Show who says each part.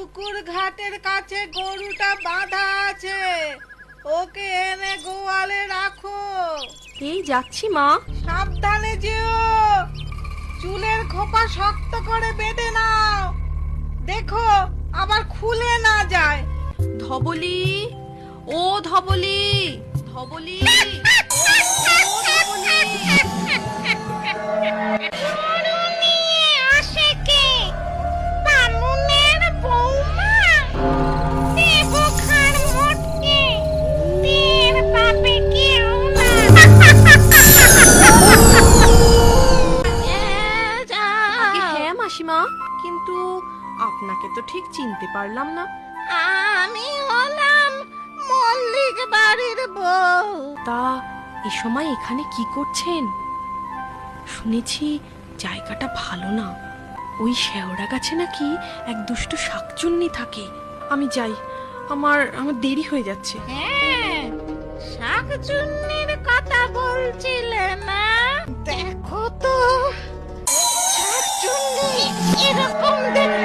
Speaker 1: পুকুর ঘাটের কাছে গরুটা বাঁধা আছে। ওকে এনে গোয়ালে রাখো।
Speaker 2: এই যাচ্ছি মা।
Speaker 1: সাবধানে যেও। চুলের খোপা শক্ত করে বেঁধে নাও। দেখো আবার খুলে না যায়।
Speaker 2: ধবলি ও ধবলি ধবলি। মাসিমা কিন্তু আপনাকে তো ঠিক চিনতে পারলাম না।
Speaker 1: আমি হলাম মল্লিক বাড়ির বউ।
Speaker 2: তা এ সময় এখানে কি করছেন? শুনেছি জায়গাটা ভালো না। ওই শেওড়া গাছে নাকি এক দুষ্ট শাকচুন্নি থাকে। আমি যাই আমার আমার দেরি হয়ে যাচ্ছে।
Speaker 1: হ্যাঁ শাকচুন্নির কথা বলছিলে না? দেখো তো শাকচুন্নি
Speaker 3: এরকম দেখতে